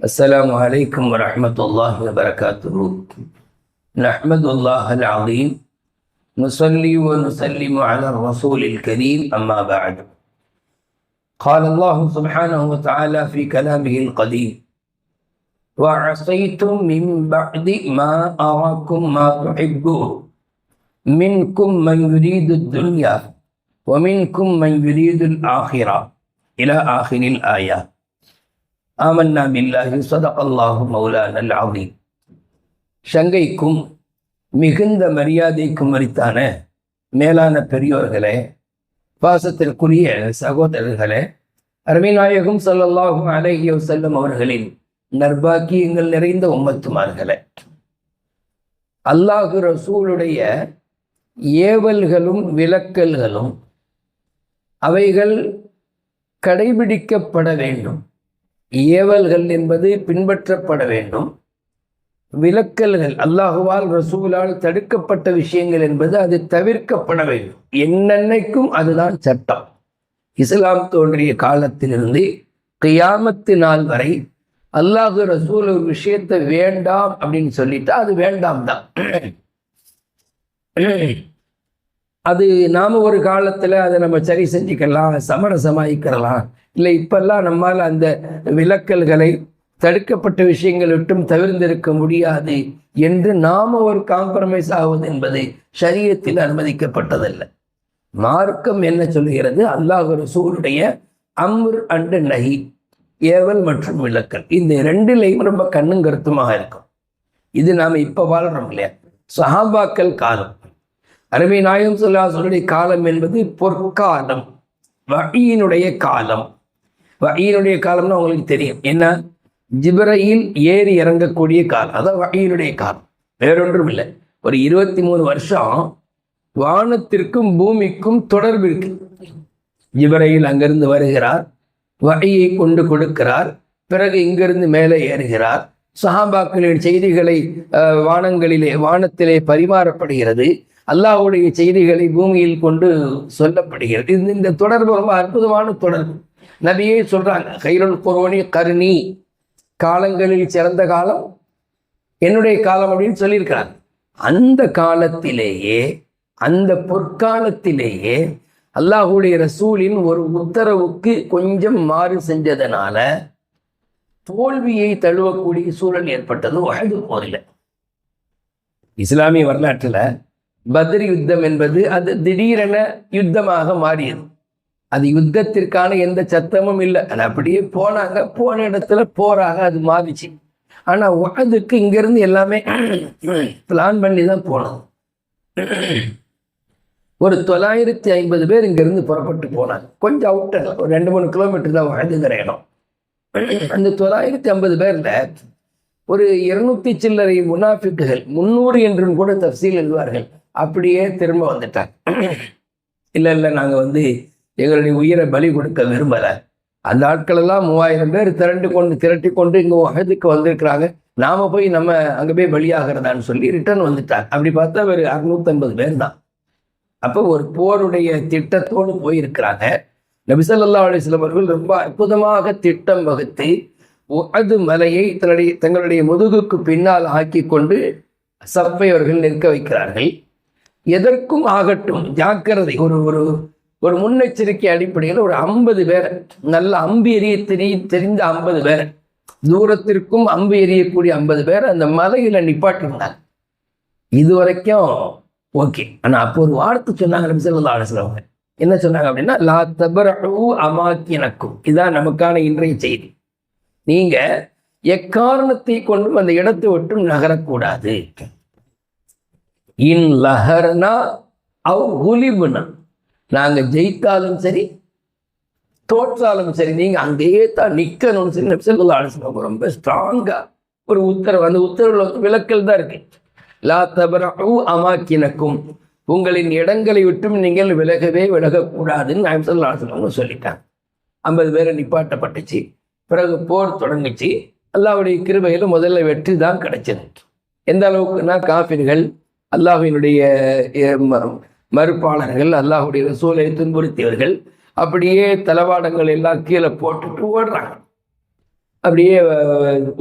السلام عليكم ورحمة الله وبركاته. نحمد الله العظيم. نصلي ونسلم على الرسول الكريم. أما بعد. قال الله سبحانه وتعالى في كلامه القديم وعصيتم من بعد ما أراكم ما تحبون. منكم من يريد الدنيا ومنكم من يريد الآخرة. إلى آخر الآيات ஆமன்னா பில்லாஹி சதகல்லாஹு மௌலானல் அலீம் சங்கைக்கும் மிகுந்த மரியாதைக்கும் மறித்தான மேலான பெரியோர்களே பாசத்திற்குரிய சகோதரர்களே அருமைநாயகம் சல்லல்லாஹும் அலஹியோ செல்லும் அவர்களின் நர்பாக்கியங்கள் நிறைந்த உம்மத்துமார்களே அல்லாஹு ரசூலுடைய ஏவல்களும் விலக்கல்களும் அவைகள் கடைபிடிக்கப்பட வேண்டும். ஏவல்கள் என்பது பின்பற்றப்பட வேண்டும். விலக்கல்கள் அல்லாஹுவால் ரசூலால் தடுக்கப்பட்ட விஷயங்கள் என்பது அது தவிர்க்கப்பட வேண்டும். என்னென்னைக்கும் அதுதான் சட்டம். இஸ்லாம் தோன்றிய காலத்திலிருந்து கியாமத்து நாள் வரை அல்லாஹு ரசூல் ஒரு விஷயத்தை வேண்டாம் அப்படின்னு சொல்லிட்டா அது வேண்டாம் தான் அது நாம் ஒரு காலத்தில் அதை நம்ம சரி செஞ்சுக்கலாம் சமரசமாயிக்கிறலாம் இல்லை இப்பெல்லாம் நம்மால் அந்த விலக்கல்களை தடுக்கப்பட்ட விஷயங்கள் விட்டும் தவிர்ந்திருக்க முடியாது என்று நாம் ஒரு காம்ப்ரமைஸ் ஆவது என்பது சரியத்தில் அனுமதிக்கப்பட்டதல்ல. மார்க்கம் என்ன சொல்லுகிறது? அல்லாஹ் ரசூருடைய அம்ர் அண்டு நகி ஏவல் மற்றும் விளக்கல். இந்த ரெண்டுலையும் ரொம்ப கண்ணும் கருத்துமாக இருக்கும். இது நாம் இப்போ வாழ்கிறோம் இல்லையா? சஹாபாக்கள் காலம். அருமை நாயம் சொல்லுடைய காலம் என்பது பொற்காலம். வழியினுடைய காலம். வழியினுடைய காலம்னு உங்களுக்கு தெரியும். என்ன? ஜிபரையில் ஏறி இறங்கக்கூடிய காலம். அதான் வழியினுடைய காலம். வேறொன்றும் இல்லை. ஒரு இருபத்தி மூணு வருஷம் வானத்திற்கும் பூமிக்கும் தொடர்பு இருக்கு. ஜிபரையில் அங்கிருந்து வருகிறார். வழியை கொண்டு கொடுக்கிறார். பிறகு இங்கிருந்து மேலே ஏறுகிறார். சஹாபாக்களின் செய்திகளை வானங்களிலே வானத்திலே பரிமாறப்படுகிறது. அல்லாஹுடைய செய்திகளை பூமியில் கொண்டு சொல்லப்படுகிறது. இந்த இந்த தொடர்பு ரொம்ப அற்புதமான தொடர்பு. நபியே சொல்றாங்க கைரல் குரோனி. கருணி காலங்களில் சிறந்த காலம் என்னுடைய காலம் அப்படின்னு சொல்லியிருக்கிறாங்க. அந்த காலத்திலேயே அந்த பொற்காலத்திலேயே அல்லாஹுடைய ரசூலின் ஒரு உத்தரவுக்கு கொஞ்சம் மாறு செஞ்சதனால தோல்வியை தழுவக்கூடிய சூழல் ஏற்பட்டது. வயது போரில் இஸ்லாமிய வரலாற்றில் பத்ரி யுத்தம் என்பது அது திடீரென யுத்தமாக மாறியது. அது யுத்தத்திற்கான எந்த சத்தமும் இல்லை. அது அப்படியே போனாங்க. போன இடத்துல போறாங்க அது மாறிச்சு. ஆனால் அதுக்கு இங்கேருந்து எல்லாமே பிளான் பண்ணி தான் போனோம். ஒரு தொள்ளாயிரத்தி ஐம்பது பேர் இங்கேருந்து புறப்பட்டு போனாங்க. கொஞ்சம் அவுட்டர் ஒரு ரெண்டு மூணு கிலோமீட்டர் தான் வாழ்ந்துங்கிற இடம். அந்த தொள்ளாயிரத்தி ஐம்பது பேரில் ஒரு இருநூத்தி சில்லறை முனாஃபிக்குகள் முன்னூறு என்றும் கூட தப்சீல் எழுவார்கள் அப்படியே திரும்ப வந்துட்டார். இல்லை இல்லை நாங்கள் வந்து எங்களுடைய உயிரை பலி கொடுக்க விரும்பலை. அந்த ஆட்களெல்லாம் மூவாயிரம் பேர் திரண்டு கொண்டு திரட்டி கொண்டு இங்கே வகதுக்கு வந்திருக்கிறாங்க. நாம் போய் நம்ம அங்கே போய் பலியாகிறதான்னு சொல்லி ரிட்டர்ன் வந்துட்டார். அப்படி பார்த்தா ஒரு அறுநூத்தம்பது பேர் தான். அப்போ ஒரு போருடைய திட்டத்தோடு போயிருக்கிறாங்க. நபிசல்லா அலிஸ்லாம் அவர்கள் ரொம்ப அற்புதமாக திட்டம் வகுத்து அது மலையை தன்னுடைய தங்களுடைய முதுகுக்கு பின்னால் ஆக்கி கொண்டு சப்பை அவர்கள் நிற்க வைக்கிறார்கள். எதற்கும் ஆகட்டும். ஜாக்கிரதை. ஒரு ஒரு ஒரு முன்னெச்சரிக்கை அடிப்படையில் ஒரு ஐம்பது பேர் நல்ல அம்பு எரிய தெரிய தெரிந்த ஐம்பது பேர் தூரத்திற்கும் அம்பு எரியக்கூடிய ஐம்பது பேர் அந்த மலையில் நிப்பாட்டிருந்தாங்க. இது வரைக்கும் ஓகே. ஆனால் அப்போ ஒரு வார்த்தை சொன்னாங்க நபி சொல்லா அலுவலவங்க என்ன சொன்னாங்க அப்படின்னா லா தபரூ அமாக்கினக்கும். இதான் நமக்கான இன்றைய செய்தி. நீங்கள் எக்காரணத்தை கொண்டும் அந்த இடத்தை விட்டும் நகரக்கூடாது. இன் லஹர்னா அவ் குலிபுனா. நாங்கள் ஜெயித்தாலும் சரி தோற்றாலும் சரி நீங்கள் அங்கேயே தான் நிற்கணும்னு சொல்லி நபிசல்லா அலிஸ்லாம் ரொம்ப ஸ்ட்ராங்காக ஒரு உத்தரவு அந்த உத்தரவில் வந்து விளக்கல் தான் இருக்கு. லா தபரூ அமாக்கினக்கும். உங்களின் இடங்களை விட்டும் நீங்கள் விலகவே விலகக்கூடாதுன்னு நபிசல்லா அலிஸ்லாம் சொல்லிட்டாங்க. ஐம்பது பேரை நிப்பாட்டப்பட்டுச்சு. பிறகு போர் தொடங்குச்சு. அல்லாவுடைய கிருபையில் முதல்ல வெற்றி தான் கிடைச்சது. எந்த அளவுக்குன்னா காஃபிர்கள் அல்லாஹினுடைய மறுப்பாளர்கள் அல்லாஹுடைய ரசூலை துன்புறுத்தியவர்கள் அப்படியே தளவாடங்கள் எல்லாம் கீழே போட்டுட்டு ஓடுறாங்க. அப்படியே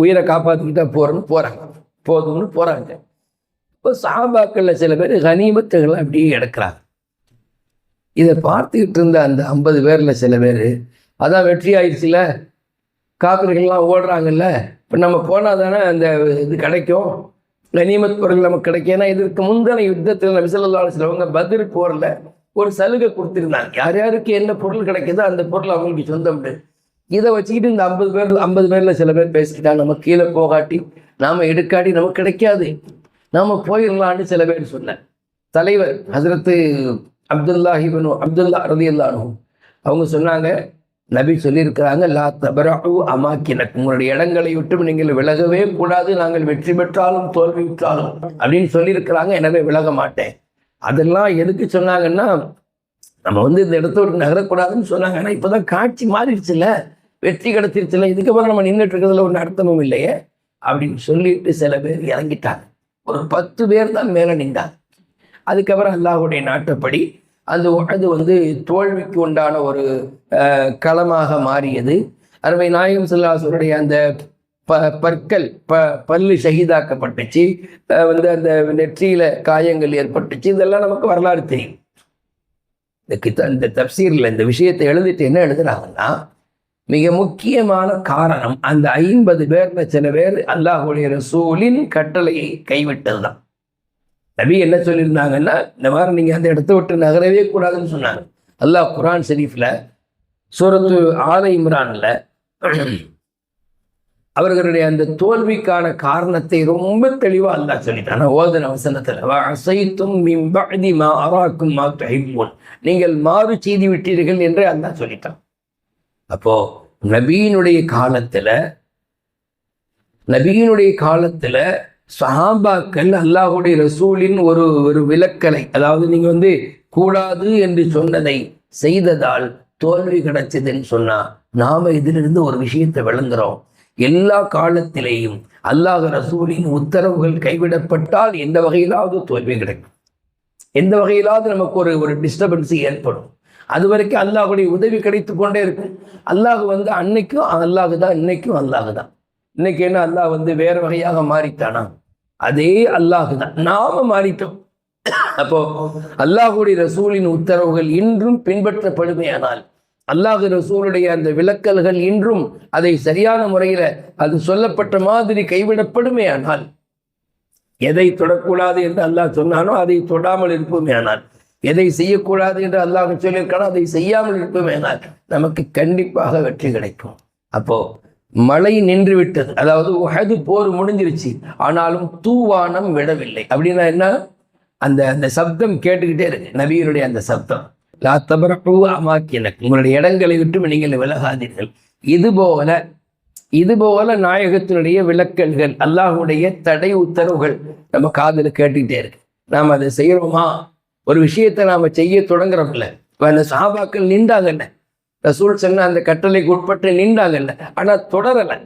உயிரை காப்பாற்றிக்கிட்டா போகிறோன்னு போகிறாங்க போதும்னு போகிறாங்க இப்போ சாபாக்களில் சில பேர் கனிமத்துகளை அப்படியே எடுக்கிறாங்க. இதை பார்த்துக்கிட்டு இருந்த அந்த ஐம்பது பேரில் சில பேர் அதான் வெற்றி ஆயிடுச்சுல காக்கர்கள்லாம் ஓடுறாங்கல்ல இப்போ நம்ம போனால் தானே அந்த இது கிடைக்கும்? கனிமத் பொருள் நமக்கு கிடைக்கும். ஏன்னா இதற்கு முந்தின யுத்தத்தில் நபி ஸல்லல்லாஹு அவங்க பதில் போரில் ஒரு சலுகை கொடுத்துருந்தாங்க. யார் யாருக்கு என்ன பொருள் கிடைக்குதோ அந்த பொருள் அவங்களுக்கு சொந்தம்னு. இதை வச்சுக்கிட்டு இந்த ஐம்பது பேர் ஐம்பது பேரில் சில பேர் பேசிக்கிட்டாங்க நம்ம கீழே போகாட்டி நாம் எடுக்காட்டி நமக்கு கிடைக்காது. நாம் போயிடலான்னு சில பேர் சொன்னேன் தலைவர் ஹசரத்து அப்துல்லாஹிபனு அப்துல்லா ரதியல்லானு அவங்க சொன்னாங்க நபி சொல்லியிருக்கிறாங்க லா தபரஹு அமாக்கினக் உங்களுடைய இடங்களை விட்டு நீங்கள் விலகவே கூடாது நாங்கள் வெற்றி பெற்றாலும் தோல்வி அப்படின்னு சொல்லியிருக்கிறாங்க. எனவே விலக மாட்டேன். அதெல்லாம் எதுக்கு சொன்னாங்கன்னா நம்ம வந்து இந்த இடத்த விட்டு நகரக்கூடாதுன்னு சொன்னாங்க. ஆனால் இப்போ தான் காட்சி மாறிடுச்சுல. வெற்றி கிடைச்சிருச்சுல. இதுக்கப்புறம் நம்ம நின்றுட்டு இருக்கிறதுல ஒன்று அர்த்தமும் இல்லையே அப்படின்னு சொல்லிட்டு சில பேர் இறங்கிட்டாங்க. ஒரு பத்து பேர் தான் மேலே நின்றாங்க. அதுக்கப்புறம் அல்லாஹுடைய நாட்டப்படி அந்த அது வந்து தோல்விக்கு உண்டான ஒரு களமாக மாறியது. அருமை நாயகம் சொல்லாசருடைய அந்த ப பற்கள் ப பல்லு ஷஹீதாக்கப்பட்டுச்சு வந்து அந்த நெற்றியில காயங்கள் ஏற்பட்டுச்சு. இதெல்லாம் நமக்கு வரலாறு தெரியும். இந்த கித்த இந்த தப்சீரில் இந்த விஷயத்தை எழுதிட்டு என்ன எழுதுறாங்கன்னா மிக முக்கியமான காரணம் அந்த ஐம்பது பேர்ல சில பேர் அல்லாஹுடைய ரசூலின் கட்டளையை கைவிட்டது தான் நபி என்ன சொல்லியிருந்தாங்கன்னா இந்த மாதிரி நீங்கள் அந்த இடத்த விட்டு நகரவே கூடாதுன்னு சொன்னாங்க. அல்லாஹ் குரான் ஷெரீஃபில் சூரத்து ஆல இம்ரானில் அவர்களுடைய அந்த தோல்விக்கான காரணத்தை ரொம்ப தெளிவாக அல்லா சொல்லிட்டான். ஓதன வசனத்தில் அசைத்தும் மிம்பதி மா அராக்கும் மா துஹிப்பூன். நீங்கள் மாறு செய்து விட்டீர்கள் என்று அல்லா சொல்லிட்டான். அப்போ நபியினுடைய காலத்தில் நபியினுடைய காலத்தில் சஹாபாக்கள் அல்லாஹுடைய ரசூலின் ஒரு ஒரு விலக்கலை அதாவது நீங்க வந்து கூடாது என்று சொன்னதை செய்ததால் தோல்வி கிடைச்சதுன்னு சொன்னா நாம இதிலிருந்து ஒரு விஷயத்தை விளங்குறோம். எல்லா காலத்திலேயும் அல்லாஹ் ரசூலின் உத்தரவுகள் கைவிடப்பட்டால் எந்த வகையிலாவது தோல்வி கிடைக்கும். எந்த வகையிலாவது நமக்கு ஒரு ஒரு டிஸ்டர்பன்ஸ் ஏற்படும். அது வரைக்கும் அல்லாஹுடைய உதவி கிடைத்து கொண்டே இருக்கும். அல்லாஹ் வந்து அன்னைக்கும் அல்லாஹ் தான் இன்னைக்கும் அல்லாஹ் தான். இன்னைக்கு என்ன அல்லாஹ் வந்து வேற வகையாக மாறித்தானா அதே அல்லாஹ் தான் நாம மாறிட்டோம். அப்போ அல்லாஹுடைய ரசூலின் உத்தரவுகள் இன்றும் பின்பற்றப்படுமையானால் அல்லாஹ் ரசூலுடைய அந்த விளக்கல்கள் இன்றும் அதை சரியான முறையில் அது சொல்லப்பட்ட மாதிரி கைவிடப்படுமேயானால் எதை தொடக்கூடாது என்று அல்லாஹ் சொன்னானோ அதை தொடாமல் இருப்போமேயானால் எதை செய்யக்கூடாது என்று அல்லாஹ் சொல்லியிருக்கானோ அதை செய்யாமல் இருப்போமேயானால் நமக்கு கண்டிப்பாக வெற்றி கிடைக்கும். அப்போ மழை நின்று விட்டது அதாவது உஹது போர் முடிஞ்சிருச்சு. ஆனாலும் தூவானம் விடவில்லை. அப்படின்னா என்ன? அந்த அந்த சப்தம் கேட்டுக்கிட்டே இருக்கு. நபியினுடைய அந்த சப்தம். லா உங்களுடைய இடங்களை விட்டு நீங்கள் விலகாதீர்கள். இதுபோல இதுபோல நாயகத்தினுடைய விளக்கல்கள் அல்லாஹுடைய தடை உத்தரவுகள் நம்ம காதில் கேட்டுக்கிட்டே இருக்கு. நாம் அதை செய்கிறோமா? ஒரு விஷயத்தை நாம் செய்ய தொடங்குறோம்ல. இப்போ அந்த சாபாக்கள் நின்றாங்கல்ல. ரசூல் சொன்ன அந்த கட்டளைக்கு உட்பட்டு நின்றாங்கல்ல. ஆனால் தொடரலை.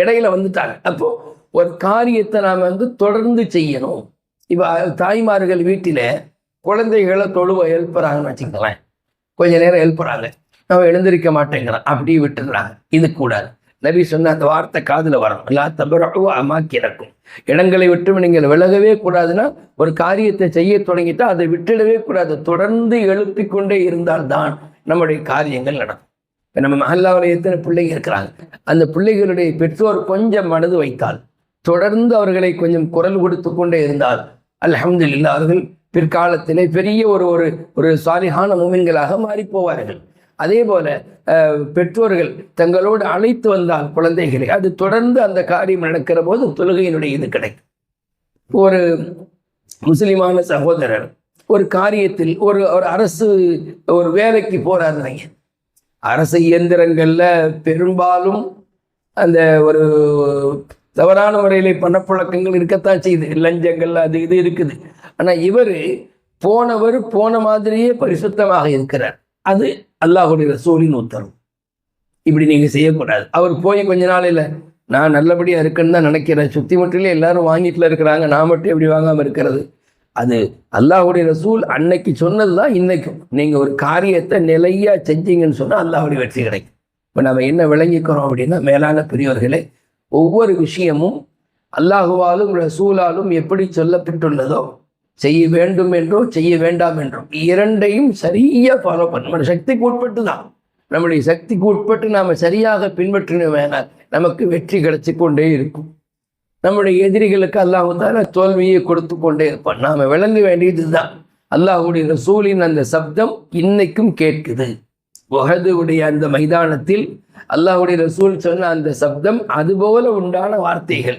இடையில வந்துட்டாங்க. அப்போ ஒரு காரியத்தை நாம் வந்து தொடர்ந்து செய்யணும். இப்போ தாய்மார்கள் வீட்டில் குழந்தைகளை தொழுவ எழுப்புறாங்கன்னு வச்சுக்கலாம் கொஞ்ச நேரம் எழுப்புறாங்க. நம்ம எழுந்திருக்க மாட்டேங்கிறான். அப்படியே விட்டுடுறாங்க. இது கூடாது. நபி சொன்ன அந்த வார்த்தை காதில் வரணும் எல்லா தபரவும் கிடக்கும். இடங்களை விட்டு நீங்கள் விலகவே கூடாதுன்னா ஒரு காரியத்தை செய்ய தொடங்கிட்டா அதை விட்டுடவே கூடாது. தொடர்ந்து எழுப்பிக்கொண்டே இருந்தால்தான் நம்முடைய காரியங்கள் நடக்கும். இப்போ நம்ம மஹல்லாவில் எத்தனை பிள்ளைங்க இருக்கிறாங்க அந்த பிள்ளைகளுடைய பெற்றோர் கொஞ்சம் மனது வைத்தால் தொடர்ந்து அவர்களை கொஞ்சம் குரல் கொடுத்து கொண்டே இருந்தால் அல்ஹம்துலில்லாஹ் அவர்கள் பிற்காலத்திலே பெரிய ஒரு ஒரு ஒரு சாலிகான மூமின்களாக மாறிப்போவார்கள் அதே போல பெற்றோர்கள் தங்களோடு அழைத்து வந்தால் குழந்தைகளை அது தொடர்ந்து அந்த காரியம் நடக்கிற போது தொழுகையினுடைய இது கிடைக்கும். ஒரு முஸ்லிமான சகோதரர் ஒரு காரியத்தில் ஒரு ஒரு அரசு ஒரு வேலைக்கு போறாரு அரசு இயந்திரங்களில் பெரும்பாலும் அந்த ஒரு தவறான முறையில் பணப்பழக்கங்கள் இருக்கத்தான் செய்யுது. லஞ்சங்கள் அது இது இருக்குது. ஆனால் இவர் போனவர் போன மாதிரியே பரிசுத்தமாக இருக்கிறார். அது அல்லாஹுடைய ரசூலின் உத்தரவு. இப்படி நீங்கள் செய்யக்கூடாது. அவர் போய் கொஞ்ச நாளையில் நான் நல்லபடியாக இருக்குன்னு தான் நினைக்கிறேன். சுற்றி முற்றிலே எல்லாரும் வாங்கிட்டுல இருக்கிறாங்க. நான் மட்டும் எப்படி வாங்காமல் இருக்கிறது? அது அல்லாஹுடைய ரசூல் அன்னைக்கு சொன்னது தான் இன்னைக்கும். நீங்கள் ஒரு காரியத்தை நிலையா செஞ்சீங்கன்னு சொன்னால் அல்லாஹுடைய வெற்றி கிடைக்கும். இப்போ நம்ம என்ன விளங்கிக்கிறோம் அப்படின்னா மேலான பெரியவர்களே ஒவ்வொரு விஷயமும் அல்லாஹுவாலும் ரசூலாலும் எப்படி சொல்லப்பட்டுள்ளதோ செய்ய வேண்டும் என்றோ செய்ய வேண்டாம் என்றோ இரண்டையும் சரியாக ஃபாலோ பண்ண நம்ம சக்திக்கு உட்பட்டு தான். நம்முடைய சக்திக்கு உட்பட்டு நாம் சரியாக பின்பற்றினோமேனால் நமக்கு வெற்றி கிடைச்சி கொண்டே இருக்கும். நம்முடைய எதிரிகளுக்கு அல்லாஹால தோல்வியை கொடுத்து கொண்டே இருப்பான். நாம் விளங்க வேண்டியது தான் அல்லாஹுடைய ரசூலின் அந்த சப்தம் இன்னைக்கும் கேட்குது. உடைய அந்த மைதானத்தில் அல்லாஹுடைய ரசூல் சொன்ன அந்த சப்தம் அதுபோல உண்டான வார்த்தைகள்.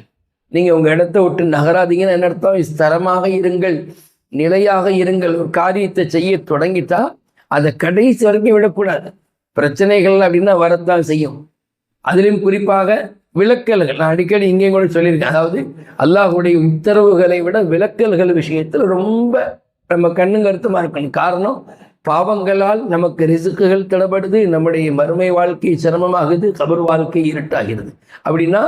நீங்கள் உங்கள் இடத்த விட்டு நகராதீங்கன்னு என்ன அர்த்தம்? ஸ்தரமாக இருங்கள் நிலையாக இருங்கள். ஒரு காரியத்தை செய்ய தொடங்கிட்டா அதை கடைசி வரைக்கும் விடக்கூடாது. பிரச்சனைகள் அப்படின்னா வரத்தான் செய்யும். அதிலும் குறிப்பாக விளக்கல்கள். நான் அடிக்கடி இங்கேயும் கூட சொல்லியிருக்கேன். அதாவது அல்லாஹுடைய உத்தரவுகளை விட விளக்கல்கள் விஷயத்தில் ரொம்ப நம்ம கண்ணு கருத்துமாக இருக்கணும். காரணம் பாவங்களால் நமக்கு ரிசுக்குகள் தடப்படுது நம்முடைய மறுமை வாழ்க்கை சிரமமாகுது கபர் வாழ்க்கை இருட்டாகிறது. அப்படின்னா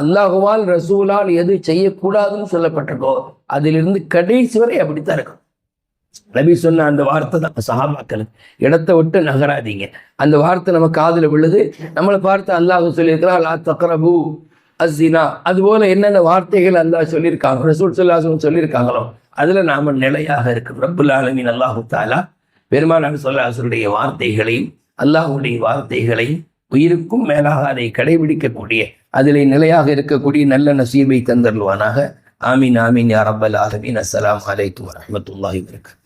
அல்லாஹுவால் ரசூலால் எது செய்யக்கூடாதுன்னு சொல்லப்பட்டிருக்கோ அதிலிருந்து கடைசி வரை அப்படித்தான் இருக்கும். நபி சொன்ன அந்த வார்த்தை தான் சஹாபாக்கள் இடத்தை விட்டு நகராதீங்க. அந்த வார்த்தை நம்ம காதில் விழுது நம்மளை பார்த்து அல்லாஹ் சொல்லியிருக்கிறா அல்லா தக்ரபு அசினா அதுபோல என்னென்ன வார்த்தைகள் அல்லாஹ் சொல்லியிருக்காங்க ரசூல் சொல்லாசன் சொல்லியிருக்காங்களோ அதில் நாம் நிலையாக இருக்கிறோம் ரப்புல் ஆலமின் அல்லாஹு தாலா பெருமானார் சொல்லாசனுடைய வார்த்தைகளையும் அல்லாஹுடைய வார்த்தைகளையும் உயிருக்கும் மேலாக அதை கடைபிடிக்கக்கூடிய அதில் நிலையாக இருக்கக்கூடிய நல்ல நசீபை தந்தருவானாக ஆமீன் ஆமீன் யா ரப்பல் ஆலமீன். அஸ்லாம் அலைக்கும் வரமத்துல்லாஹி வரகாத்